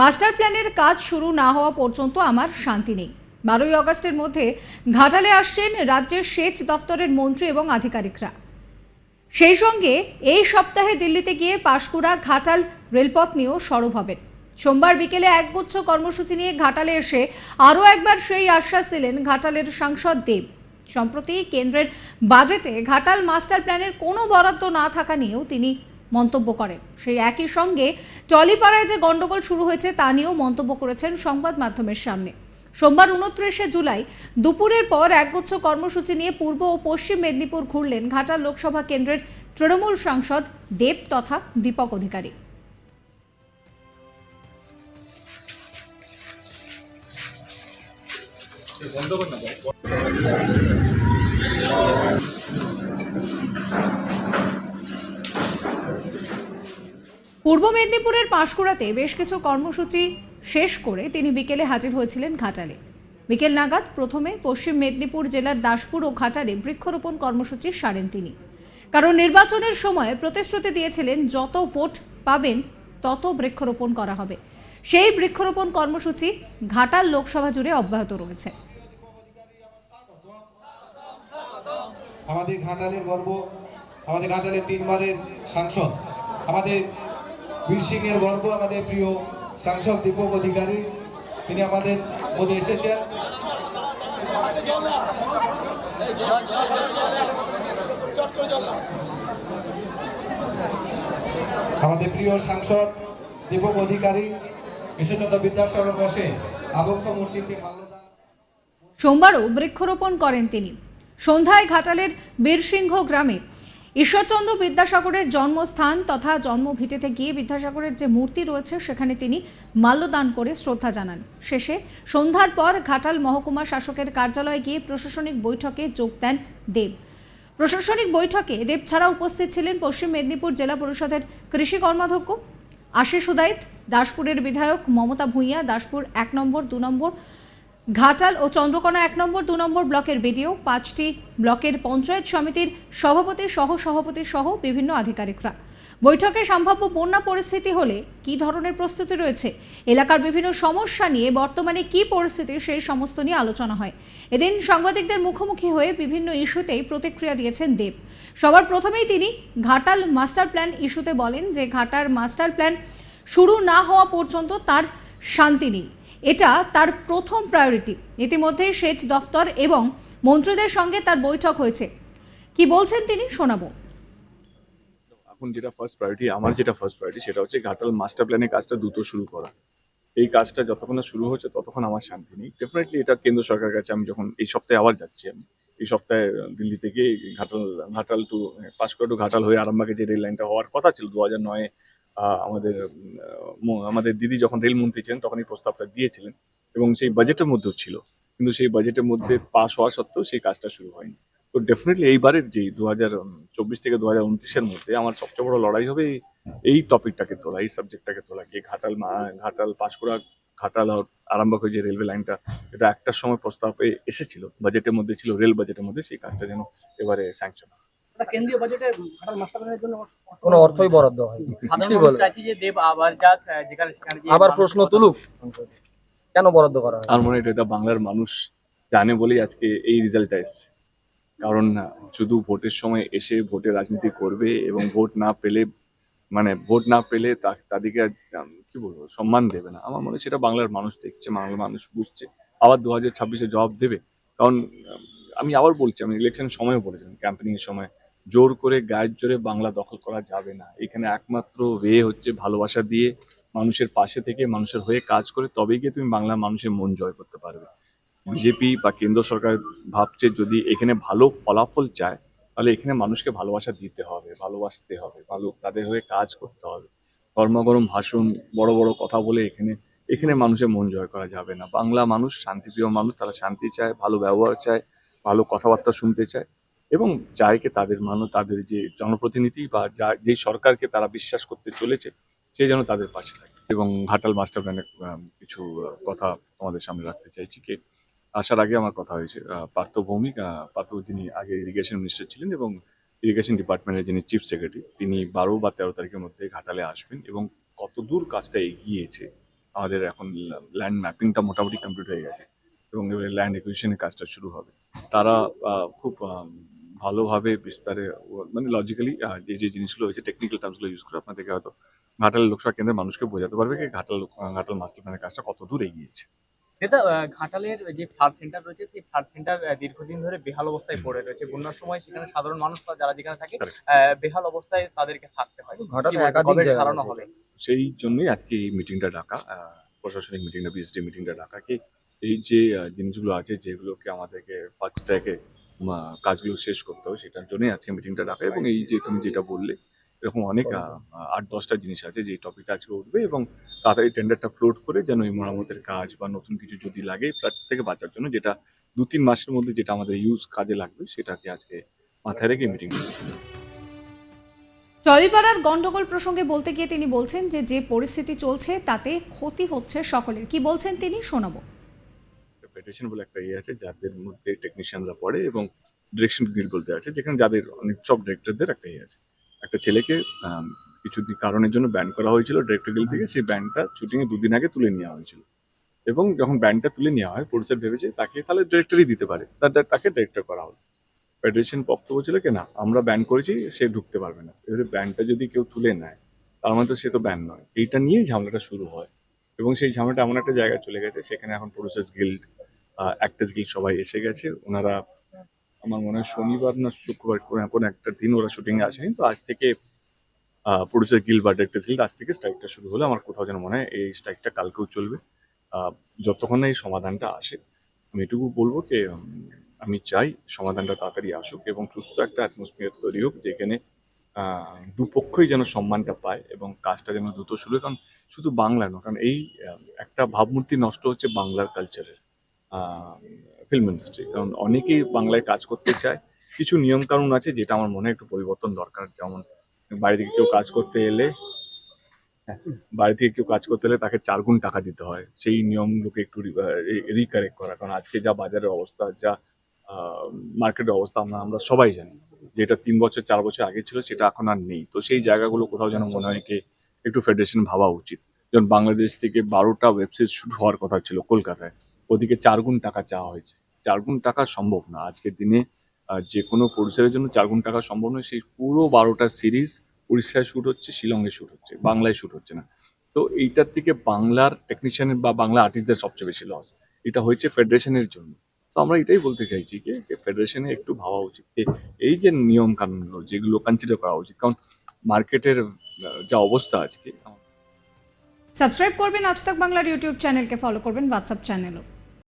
Master প্ল্যানের কাজ শুরু না হওয়া পর্যন্ত আমার শান্তি নেই। বারোই আগস্টের মধ্যে ঘাটালে আসছেন রাজ্যের সেচ দপ্তরের মন্ত্রী এবং আধিকারিকরা। সেই সঙ্গে এই সপ্তাহে দিল্লিতে গিয়ে পাশকুড়া, ঘাটাল রেলপথ নিয়েও সরব হবেন। সোমবার বিকেলে একগুচ্ছ কর্মসূচি নিয়ে ঘাটালে এসে আরও একবার সেই আশ্বাস দিলেন ঘাটালের সাংসদ দেব। সম্প্রতি কেন্দ্রের বাজেটে ঘাটাল মাস্টার প্ল্যানের কোনো বরাদ্দ না থাকা নিয়েও তিনি মন্তব্য করেন। সেই একই সঙ্গে টলিপাড়ায় যে গণ্ডগোল শুরু হয়েছে তা নিয়েও মন্তব্য করেছেন সংবাদ মাধ্যমের সামনে। সোমবার উনত্রিশে জুলাই দুপুরের পর একগুচ্ছ কর্মসূচি নিয়ে পূর্ব ও পশ্চিম মেদিনীপুর ঘুরলেন ঘাটাল লোকসভা কেন্দ্রের তৃণমূল সাংসদ দেব তথা দীপক অধিকারী। পূর্ব মেদিনীপুরের পাঁশকুড়াতে বেশ কিছু কর্মসূচি শেষ করে তিনি বিকেলে হাজির হয়েছিলেন ঘাটালে। বিকেল নাগাদ প্রথমে পশ্চিম মেদিনীপুর জেলার দাসপুর ও ঘাটালে বৃক্ষরোপণ কর্মসূচি সারেন তিনি। কারণ নির্বাচনের সময় প্রতিশ্রুতি দিয়েছিলেন, যত ভোট পাবেন, তত বৃক্ষরোপণ করা হবে। সেই বৃক্ষরোপণ কর্মসূচি ঘাটাল লোকসভা জুড়ে অব্যাহত রয়েছে। আমাদের ঘাটালের গর্ব, আমাদের ঘাটালের তিনবারের সাংসদ, আমাদের বীর সিংয়ের গর্ব, আমাদের প্রিয় সাংসদ, দীপক অধিকারী। তিনি আমাদের মধ্যে এসেছেন। আমাদের প্রিয় সাংসদ, দীপক অধিকারী ঈশ্বরচন্দ্র বিদ্যাসাগর বসে আবক্ষ মূর্তিতে সোমবারও বৃক্ষরোপণ করেন তিনি। সন্ধ্যায় ঘাটালের বীরসিংহ গ্রামে ঈশ্বরচন্দ্র বিদ্যাসাগরের জন্মস্থান তথা জন্মভিটেতে গিয়ে বিদ্যাসাগরের যে মূর্তি রয়েছে, সেখানে তিনি মাল্যদান করে শ্রদ্ধা জানান। শেষে সন্ধ্যার পর ঘাটাল মহকুমা শাসকের কার্যালয়ে গিয়ে প্রশাসনিক বৈঠকে যোগ দেন দেব। প্রশাসনিক বৈঠকে দেব ছাড়া উপস্থিত ছিলেন পশ্চিম মেদিনীপুর জেলা পরিষদের কৃষি কর্মাধ্যক্ষ আশিস উদাইত দাসপুরের বিধায়ক মমতা ভূঁইয়া, দাসপুর এক নম্বর, দু নম্বর ঘাটাল ও চন্দ্রকোনা এক নম্বর, দু নম্বর ব্লকের বিডিও, পাঁচটি ব্লকের পঞ্চায়েত সমিতির সভাপতি সহ সভাপতি সহ বিভিন্ন আধিকারিকরা। বৈঠকে সম্ভাব্য বন্যা পরিস্থিতি হলে কী ধরনের প্রস্তুতি রয়েছে, এলাকার বিভিন্ন সমস্যা নিয়ে বর্তমানে কী পরিস্থিতি সেই সমস্ত নিয়ে আলোচনা হয়। এদিন সাংবাদিকদের মুখোমুখি হয়ে বিভিন্ন ইস্যুতেই প্রতিক্রিয়া দিয়েছেন দেব। সবার প্রথমেই তিনি ঘাটাল মাস্টার প্ল্যান ইস্যুতে বলেন যে ঘাটার মাস্টার প্ল্যান শুরু না হওয়া পর্যন্ত তার শান্তি নেই। এটা তার প্রথম প্রায়োরিটি ইতিমধ্যেই সেচ দফতর এবং মন্ত্রীদের সঙ্গে তার বৈঠক হয়েছে। কি বলছেন তিনি? শোনাবো। এখন যেটা ফার্স্ট প্রায়োরিটি আমার যেটা ফার্স্ট প্রায়োরিটি সেটা হচ্ছে ঘাটাল মাস্টার প্ল্যানের কাজটা দ্রুত শুরু করা। এই কাজটা যতক্ষণ শুরু হচ্ছে, ততক্ষণ আমার শান্তি নেই। ডেফিনেটলি এটা কেন্দ্র সরকারের কাছে আমি যখন এই সপ্তাহে আবার যাচ্ছি, আমি এই সপ্তাহে দিল্লি থেকে ঘাটাল ঘাটাল টু পাঁশকুড়া টু ঘাটাল হয়ে আরামবাগে যে রেল লাইনটা হওয়ার কথা ছিল, দু হাজার নয়ে আমাদের আমাদের দিদি যখন রেলমন্ত্রী ছিলেন, তখন এই প্রস্তাবটা দিয়েছিলেন এবং সেই বাজেটের মধ্যেও ছিল। কিন্তু সেই বাজেটের মধ্যে পাস হওয়া সত্ত্বেও সেই কাজটা শুরু হয়নি। তো ডেফিনেটলি এইবারের যে দু হাজার চব্বিশ থেকে দু হাজার উনত্রিশের মধ্যে আমার সবচেয়ে বড় লড়াই হবে এই- টপিকটাকে তোলা, এই সাবজেক্টটাকে তোলা। গিয়ে ঘাটাল ঘাটাল পাঁশকুড়া ঘাটাল আর আরামবাগ হয়ে যে রেলওয়ে লাইনটা এটা একটার সময় প্রস্তাবে এসেছিল। বাজেটের মধ্যে ছিল রেল বাজেটের মধ্যে সেই কাজটা যেন এবারে স্যাংশন ওটা কেন্দ্রীয় বাজেটে ঘাটাল মাস্টার জন্য কোনো অর্থই বরাদ্দ হয়নি। কিছুই বলে চাইছে যে দেব আবার যাক যেখানে সেখানে আবার প্রশ্ন তুলুক। কেন বরাদ্দ করা হয় আমার মনে হয় এটা বাংলার মানুষ জানে বলেই আজকে এই রেজাল্টটা এসছে। কারণ শুধু ভোটের সময় এসে ভোটে রাজনীতি করবে এবং ভোট না পেলে মানে ভোট না পেলে তাদেরকে আর, কি বলব সম্মান দেবে না। আমার মনে হয় সেটা বাংলার মানুষ দেখছে বাংলার মানুষ বুঝছে। আবার দু হাজার ছাব্বিশে জবাব দেবে। কারণ আমি আবার বলছি আমি ইলেকশন সময় বলেছিলাম ক্যাম্পেনিং এর সময়। জোর করে গায়ের জোরে বাংলা দখল করা যাবে না। এখানে একমাত্র ওয়ে হচ্ছে ভালোবাসা দিয়ে মানুষের পাশে থেকে মানুষের হয়ে কাজ করে তবেই গিয়ে তুমি বাংলা মানুষের মন জয় করতে পারবে। বিজেপি বা কেন্দ্র সরকার ভাবছে যদি এখানে ভালো ফলাফল চায়, তাহলে এখানে মানুষকে ভালোবাসা দিতে হবে, ভালোবাসতে হবে, ভালো তাদের হয়ে কাজ করতে হবে। গরমাগরম ভাষণ, বড় বড় কথা বলে এখানে এখানে মানুষের মন জয় করা যাবে না। বাংলা মানুষ শান্তিপ্রিয় মানুষ, তারা শান্তি চায়, ভালো ব্যবহার চায়, ভালো কথাবার্তা শুনতে চায়। এবং যাইকে তাদের মানুষ তাদের যে জনপ্রতিনিধি বা যা, যেই সরকারকে তারা বিশ্বাস করতে চলেছে, সে যেন তাদের পাশে থাকে। এবং ঘাটাল মাস্টার প্ল্যানের কিছু কথা আমাদের সামনে রাখতে চাইছি কি, আসার আগে আমার কথা হয়েছে পার্থ ভৌমিক পার্থ যিনি আগে ইরিগেশন মিনিস্টার ছিলেন এবং ইরিগেশন ডিপার্টমেন্টের যিনি চিফ সেক্রেটারি তিনি বারো বা তেরো তারিখের মধ্যে ঘাটালে আসবেন এবং কতদূর কাজটা এগিয়েছে, আমাদের এখন ল্যান্ড ম্যাপিংটা মোটামুটি কমপ্লিট হয়ে গেছে এবং এবারে ল্যান্ড একুইশনের কাজটা শুরু হবে। তারা খুব ভালোভাবে বিস্তারে মানে লজিক্যালি যে যে জিনিসগুলো হয়েছে টেকনিক্যাল টার্মসগুলো ইউজ করে আপনাদেরকে হয়তো ঘাটাল লোকসভা কেন্দ্রের মানুষকে বোঝাতে পারবে কি ঘাটাল ঘাটাল মাস্টার প্ল্যানের কাজটা কত দূর এগিয়েছে যেটা ঘাটালের যে ফ্লাড সেন্টার রয়েছে সেই ফ্লাড সেন্টার দীর্ঘদিন ধরে বেহাল অবস্থায় পড়ে রয়েছে। বন্যার সময় সেখানে সাধারণ মানুষ বা যারা যেখানে থাকে আহ, বেহাল অবস্থায় তাদেরকে থাকতে হয়। ঘাটালে একাধিক সারানো হবে সেই জন্যই আজকে এই মিটিংটা ডাকা আহ, প্রশাসনিক মিটিংটা বিএসডি মিটিংটা ডাকা কি এই যে জিনিসগুলো আছে যেগুলোকে আমাদেরকে ফার্স্ট ট্র্যাকে কাজগুলো শেষ করতে হবে, সেটার জন্যই আজকে মিটিংটা ডাকা এবং এই যে তুমি যেটা বললে, এরকম অনেক আট, দশটা জিনিস আছে যে টপিকটা আজকে উঠবে এবং তাড়াতাড়ি টেন্ডারটা ফ্লোট করে যেন এই মেরামতের কাজ বা নতুন কিছু যদি লাগে ফ্লাড থেকে বাঁচার জন্য যেটা দু তিন মাসের মধ্যে যেটা আমাদের ইউজ কাজে লাগবে, সেটাকে আজকে মাথায় রেখে মিটিং টলিপাড়ার গন্ডগোল প্রসঙ্গে বলতে গিয়ে তিনি বলছেন যে যে পরিস্থিতি চলছে, তাতে ক্ষতি হচ্ছে সকলের। কি বলছেন তিনি? শোনাবো। ফেডারেশন বলে একটা ইয়ে আছে, যাদের মধ্যে টেকনিশিয়ানরা পড়ে এবং ডিরেকশন গিল্ড বলতে আছে, যেখানে যাদের অনেক সব ডিরেক্টরদের একটা ইয়ে আছে। একটা ছেলেকে কিছু কারণের জন্য ব্যান করা হয়েছিল ডিরেক্টর গিল্ড থেকে, সেই ব্যানটা শুটিং এ দুদিন আগে তুলে নেওয়া হয়েছিল। এবং যখন ব্যানটা তুলে নেওয়া হয় পরিচার ভেবেছে তাকে তাহলে ডিরেক্টরই দিতে পারে তাকে ডিরেক্টর করা হলো। ফেডারেশন বক্তব্য ছিল কি, না, আমরা ব্যান করেছি, সে ঢুকতে পারবে না। এবারে ব্যানটা যদি কেউ তুলে নেয়, তার মানে তো সে তো ব্যান নয়। এইটা নিয়েই ঝামেলাটা শুরু হয়। এবং সেই ঝামেলাটা এমন একটা জায়গায় চলে গেছে, সেখানে এখন প্রডিউসার্স গিল্ড অ্যাক্টার্স গিল্ড সবাই এসে গেছে। ওনারা, আমার মনে হয় শনিবার না শুক্রবার, কোনো- একটা দিন ওরা শুটিং এ আসেনি। তো আজ থেকে প্রডিউসার গিল্ড বা ডিরেক্টর্স গিল্ড আজ থেকে স্ট্রাইকটা শুরু হলো আমার কোথাও যেন মনে হয় এই স্ট্রাইকটা কালকেও চলবে। যতক্ষণ না এই সমাধানটা আসে, আমি এটুকু বলব যে আমি চাই সমাধানটা তাড়াতাড়ি আসুক এবং সুস্থ একটা অ্যাটমসফিয়ার তৈরি হোক যেখানে দুপক্ষই যেন সম্মানটা পায় এবং কাজটা যেন দ্রুত শুরু কারণ শুধু বাংলা নয়, কারণ এই একটা ভাবমূর্তি নষ্ট হচ্ছে বাংলার কালচারের ফিল্ম ইন্ডাস্ট্রি কারণ অনেকেই বাংলায় কাজ করতে চায়। কিছু নিয়ম কানুন আছে যেটা আমার মনে একটু পরিবর্তন দরকার। যেমন বাইরে থেকে কেউ কাজ করতে এলে বাইরে থেকে কেউ কাজ করতে এলে তাকে চার গুণ টাকা দিতে হয়। সেই নিয়মগুলোকে একটু রিকারেক্ট করা। কারণ আজকে যা বাজারের অবস্থা, যা মার্কেটের অবস্থা, আমরা আমরা সবাই জানি। যেটা তিন বছর, চার বছর আগে ছিল, সেটা এখন আর নেই। তো সেই জায়গাগুলো কোথাও যেন মনে হয় একটু ফেডারেশন ভাবা উচিত। যেমন বাংলাদেশ থেকে বারোটা ওয়েবসাইট শুট হওয়ার কথা ছিল কলকাতায়। ওদিকে চার গুণ টাকা চাওয়া হয়েছে। চার গুণ টাকা সম্ভব না। আজকের দিনে যে কোনো প্রডিউসারের জন্য চার গুণ টাকা সম্ভব নয়। সেই পুরো বারোটা সিরিজ উড়িষ্যায় শুট হচ্ছে, শিলংয়ে শুট হচ্ছে, বাংলায় শুট হচ্ছে না। তো এইটার থেকে বাংলার টেকনিশিয়ানের বা বাংলা আর্টিস্টদের সবচেয়ে বেশি লস এটা হয়েছে ফেডারেশনের জন্য। তো আমরা এটাই বলতে চাইছি কি ফেডারেশনে একটু ভাবা উচিত। এই যে নিয়ম কানুনগুলো যেগুলো কনসিডার করা উচিত, কারণ মার্কেটের যা অবস্থা আজকে। সাবস্ক্রাইব করবেন আজ তক বাংলার ইউটিউব চ্যানেলকে ফলো করবেন হোয়াটসঅ্যাপ চ্যানেলও